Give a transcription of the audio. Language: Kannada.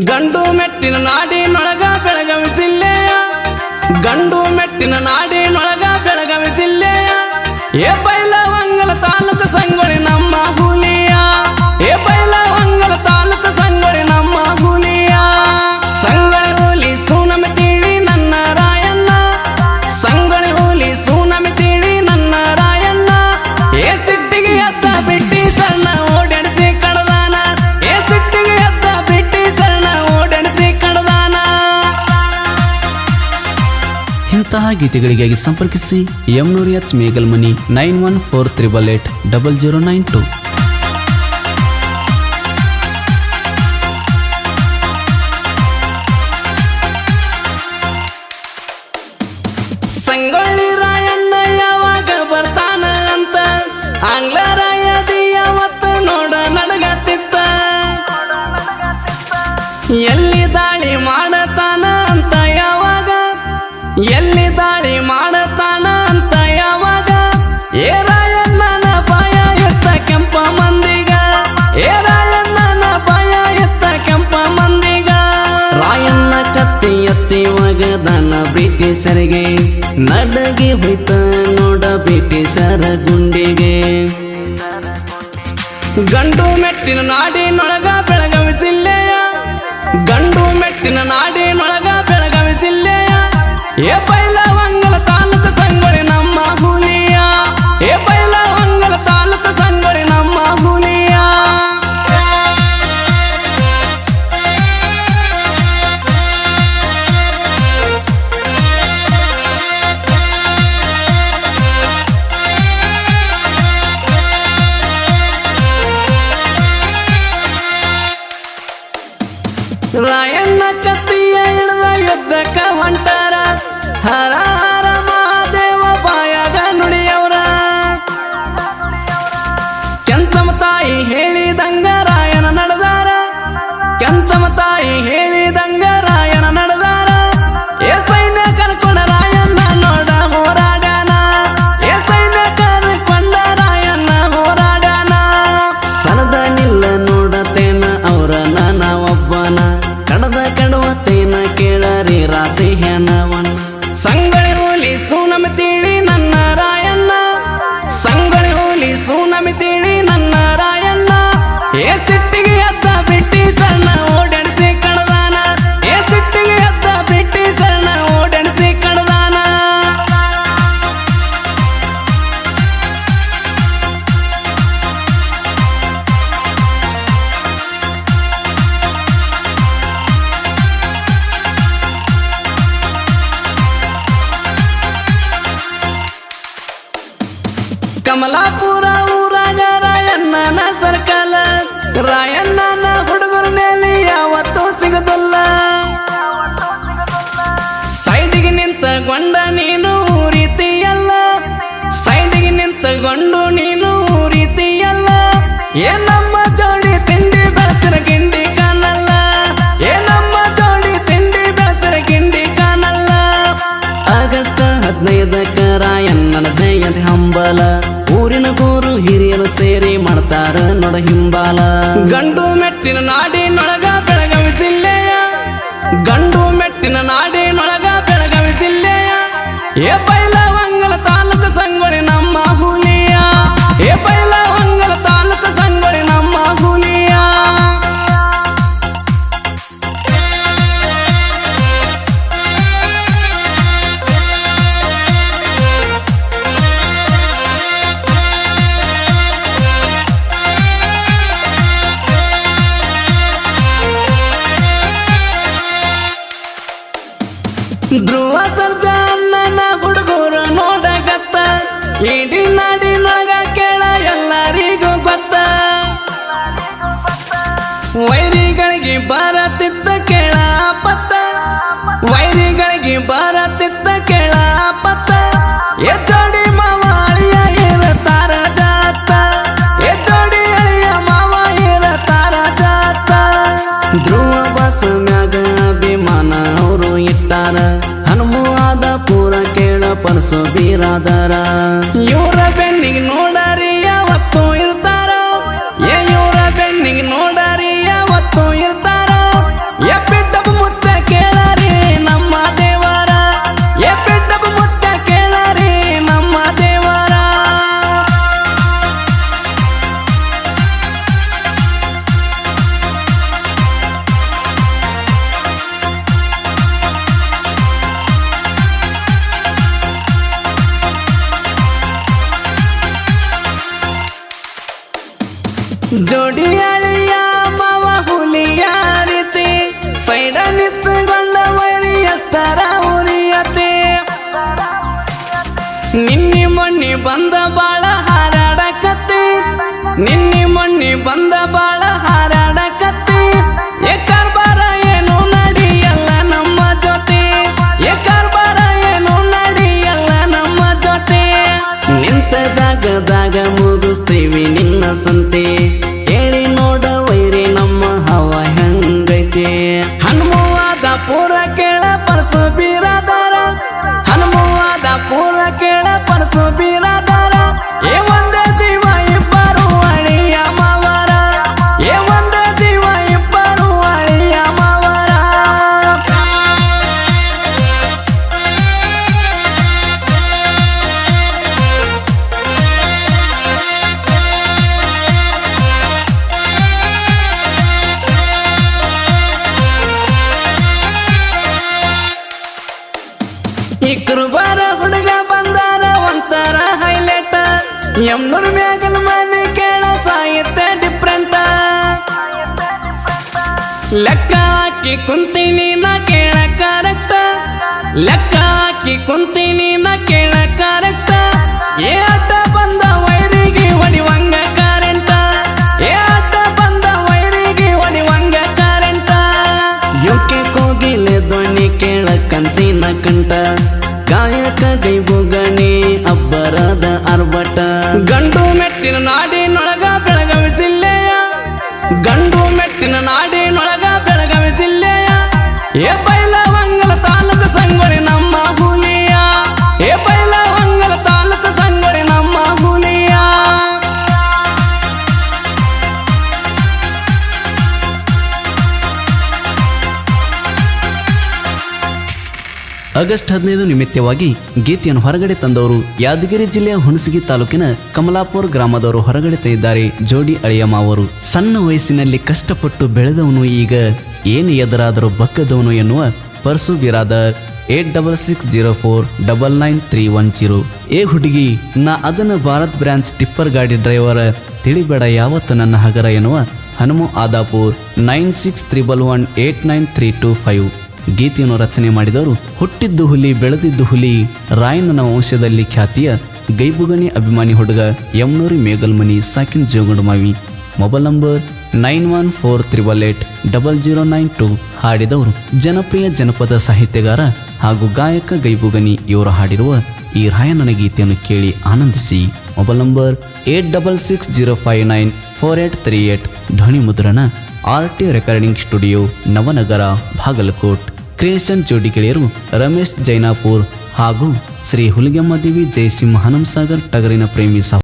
ಗಂಡು ಮೆಟ್ಟಿನ ನಾಡಿನೊಳಗ ಬೆಳಗಾವಿ ಜಿಲ್ಲೆಯ ಗಂಡು ಮೆಟ್ಟಿನ ನಾಡಿ ನಾಡಿನೊಳಗ ಗೀತೆಗಳಿಗಾಗಿ ಸಂಪರ್ಕಿಸಿ H Megalmani nine one four triple eight double zero nine two. Sangolli Rayanna ಯಾವಾಗ ಬರ್ತಾನ ಅಂತ ಆಂಗ್ಲ ಎಲ್ಲಿ ದಾಳಿ ಮಾಡತಾನ ಅಂತ ಯಾವಾಗ? ಏರಾಯಣ್ಣನ ರಾಯಣ್ಣನ ಭಯ ಎತ್ತ ಕೆಂಪ ಮಂದಿಗ. ಏರಾಯಣ್ಣನ ರಾಯಣ್ಣನ ಭಯ ಎತ್ತ ಕೆಂಪ ಮಂದಿಗ. ರಾಯಣ್ಣ ಕತ್ತಿ ಎತ್ತಿ ಒಗದನ ಬ್ರಿಟಿಷರಿಗೆ. ನಡಗಿ ಹೋಯ್ತ ನೋಡ ಬ್ರಿಟಿಷರ ಗುಂಡಿಗೆ. ಗಂಡು ಮೆಟ್ಟಿನ ನಾಡಿನೊಳಗ ಬೆಳಗಾವಿ ಜಿಲ್ಲೆಯ ಗಂಡು ಮೆಟ್ಟಿನ ರಾಯಣ್ಣ ಕತ್ತಿಯ ಹಿಡ್ದ ಯುದ್ಧಕ್ಕ ಹೊಂಟಾರ. ಹರ ನಿಂತಗೊಂಡ ನೀನು ರೀತಿಯಲ್ಲ. ಸೈಡಿಗೆ ನಿಂತಗೊಂಡು ನೀನು ರೀತಿಯಲ್ಲ. ಏ ನಮ್ಮ ಜೋಡಿ ತಿಂಡಿ ಬೆಳಸಿರ ಗಿಂಡಿ ಕಾಣಲ್ಲ. ಏ ನಮ್ಮ ಜೋಡಿ ತಿಂಡಿ ಬೆಳಸಿರ ಗಿಂಡಿ ಕಾಣಲ್ಲ. ಆಗಸ್ಟ್ ಹದಿನೈದಕ್ಕ ರಾಯಣ್ಣನ ಜಯಂತಿ ಹಂಬಲ. ಊರಿನ ಗೂರು ಹಿರಿಯರು ಸೇರಿ ಮಾಡ್ತಾರ ನೋಡ ಹಿಂಬಾಲ. ಗಂಡು ಮೆಟ್ಟಿನ ನಾಡಿನೊಳಗ ಬೆಳಗಾವಿ ಜಿಲ್ಲೆಯ ಗಂಡು ಮೆಟ್ಟಿನ ವೈರಿಗಳಿಗೆ ಬರತಿತ್ತ ಕೇಳ ಪತ್ತ ವೈರಿಗಳಿಗೆ ಬರತಿತ್ತ ಕೇಳ ಪತ್ತ ಎಚ್ಚಡಿ ಮಾವಾಳಿಯ ಇರತಾರ ಜಾತ. ಎ ಜೋಡಿ ಅಳಿಯ ಮಾವ ಇರತಾರ ಜಾತ. ಧ್ರುವ ಬಸ್ ಮ್ಯಾಗ ಅಭಿಮಾನ ಅವರು ಇಟ್ಟಾರ. ಹನುಮಾದ ಪೂರ ಕೇಳ ಪನಸು ಬೀರಾದರ. ಇವರ ಜೋಡಿ ಅಳಿಯ ಮಾವ ಹುಲಿಯ ರೀತಿ ಸೈಡ ನಿನ್ನಿ ಮಣ್ಣಿ ಬಂದ ಬಾಳ ಹಾರಾಡಕತ್ತೆ ನಿನ್ನಿ ಮಣ್ಣಿ ಬಂದ ಲೆಕ್ಕ ಹಾಕಿ ಕುಂತೀನಿ ನಾ ಕೇಳ ಕರೆಕ್ಟ್. ಲೆಕ್ಕ ಹಾಕಿ ಕುಂತೀನಿ ನಾ ಕೇಳ ಕರೆಕ್ಟ್. ಏ ಬಂದ ವೈರಿಗೆ ಹೊಡಿವಂಗ ಕರೆಂಟ. ಏ ಆಟ ಬಂದ ವೈರಿಗೆ ಹೊಡಿವಂಗ ಕರೆಂಟ. ಯೋಕೆ ಕೋಗಿಲೆ ಧ್ವನಿ ಕೇಳ ಕನ್ಸಿನ ಕಾಯಕ ಗಾಯಕ ಗಣಿ ಅಬ್ಬರದ ಅರ್ಬಟ ಗಂಡು ಮೆಟ್ಟಿನ ನಾಡಿನೊಳಗ ಆಗಸ್ಟ್ ಹದಿನೈದು ನಿಮಿತ್ತವಾಗಿ ಗೀತೆಯನ್ನು ಹೊರಗಡೆ ತಂದವರು ಯಾದಗಿರಿ ಜಿಲ್ಲೆಯ ಹುಣಸಗಿ ತಾಲೂಕಿನ ಕಮಲಾಪುರ ಗ್ರಾಮದವರು ಹೊರಗಡೆ ತಂದಿದ್ದಾರೆ. ಜೋಡಿ ಅಳಿಯಮ್ಮ ಅವರು ಸಣ್ಣ ವಯಸ್ಸಿನಲ್ಲಿ ಕಷ್ಟಪಟ್ಟು ಬೆಳೆದವನು ಈಗ ಏನು ಎದುರಾದರೂ ಬಗ್ಗದವನು ಎನ್ನುವ Parsu Biradar eight double six zero four double nine three one zero. ಏ ಹುಡುಗಿ, ನಾ ಅದನ್ನ ಭಾರತ್ ಬ್ರಾಂಚ್ ಟಿಪ್ಪರ್ ಗಾಡಿ ಡ್ರೈವರ್ ತಿಳಿಬೇಡ, ಯಾವತ್ತು ನನ್ನ ಹಗರ ಎನ್ನುವ Hanuma Adapur nine six triple one eight nine three two five. ಗೀತೆಯನ್ನು ರಚನೆ ಮಾಡಿದವರು ಹುಟ್ಟಿದ್ದು ಹುಲಿ, ಬೆಳೆದಿದ್ದು ಹುಲಿ, ರಾಯಣ್ಣನ ವಂಶದಲ್ಲಿ ಖ್ಯಾತಿಯ ಗೈಬುಗಣಿ ಅಭಿಮಾನಿ ಹುಡುಗ Yamanuri Megalmani ಸಾಕಿನ್ Jogundamavi mobile number nine one four triple eight double zero nine two ಹಾಡಿದವರು ಜನಪ್ರಿಯ ಜನಪದ ಸಾಹಿತ್ಯಗಾರ ಹಾಗೂ ಗಾಯಕ ಗೈಬುಗನಿ ಇವರು ಹಾಡಿರುವ ಈ ರಾಯಣ್ಣನ ಗೀತೆಯನ್ನು ಕೇಳಿ ಆನಂದಿಸಿ. Mobile number eight double six zero five nine four eight three eight ಧ್ವನಿ ಮುದ್ರಣ R T recording studio Navanagar, Bagalkot. Creation ಜೋಡಿ ಗೆಳೆಯರು ರಮೇಶ್ ಜೈನಾಪುರ್ ಹಾಗೂ ಶ್ರೀ ಹುಲಿಗೆಮ್ಮ ದೇವಿ ಜಯಸಿಂಹ ಹನುಮಸಾಗರ್ ಟಗರಿನ ಪ್ರೇಮಿ